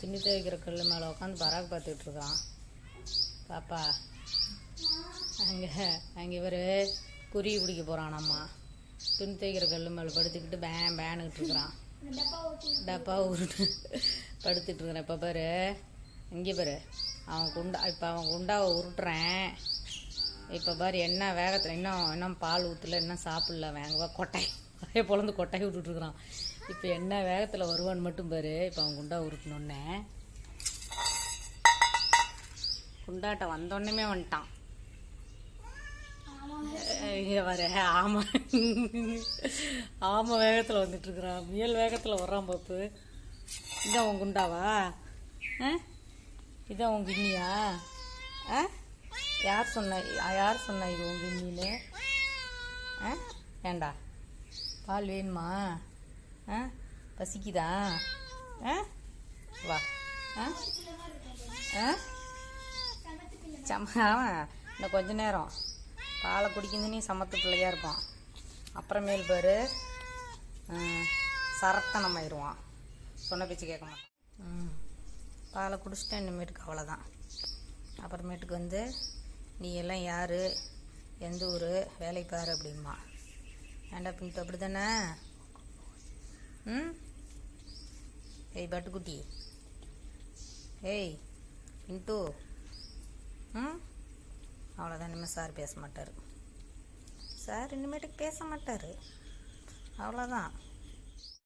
துணி துவைக்கிற கல் மேலே உட்காந்து பராக் பார்த்துக்கிட்டு இருக்கான் பாப்பா அங்கே அங்கே இவர் குருவி பிடிக்க போகிறானாம்மா துணி துவைக்கிற கல் மேலே படுத்துக்கிட்டு பேன் பேனுக்கிட்டு இருக்கிறான். டப்பா உருட்டு படுத்துட்டு இருக்கிறேன். இப்போ பாரு இங்கே பாரு. அவன் குண்டா இப்போ அவன் குண்டாவை உருட்டுறேன். இப்போ பாரு என்ன வேகத்தில் இன்னும் இன்னும் பால் ஊற்றல இன்னும் சாப்பிடல வேங்கவா கொட்டை. வாயை பொழந்து கொட்டாய் விட்டுட்டுருக்குறான். இப்போ என்ன வேகத்தில் வருவான்னு மட்டும் பாரு. இப்போ அவன் குண்டா உருட்டணுன்னே குண்டாட்ட வந்தோடனே வந்துட்டான். இங்கே வர ஆமாம் ஆமாம் வேகத்தில் வந்துட்டுருக்குறான். முயல் வேகத்தில் வர்றான் பாப்பு. இதான் உன் குண்டாவா? ஆ? இதான் உன் கிண்ணியா? ஆ? யார் சொன்ன யார் சொன்ன இது உன் கிண்ணின்னு? ஆ? ஏண்டா? பால் வேணுமா? ஆ? பசிக்குதா? ஆ? வா. ஆ? ஆ? சம இன்னும் கொஞ்ச நேரம். பாலை குடிக்குதுன்னு சமத்து பிள்ளையா இருப்பான். அப்புறமேல் பேர். சரத்தனம் ஆயிடுவான் சொன்ன பேச்சு கேட்க மாட்டான். ம். பாலை குடிச்சிட்டேன் இனிமேட்டுக்கு அவ்வளோதான் அப்புறமேட்டுக்கு வந்து நீ எல்லாம் யார்? எந்த ஊர்? வேலைக்கு பாரு அப்படின்மா ஏண்டா பின்ட்டு அப்படி தானே ம்? ஏய் பட்டுக்குட்டி. ஏய் பின்ட்டு ம்? அவ்வளோதான் இனிமேல் சார் பேச மாட்டார். சார் இனிமேட்டுக்கு பேச மாட்டார். அவ்வளோதான்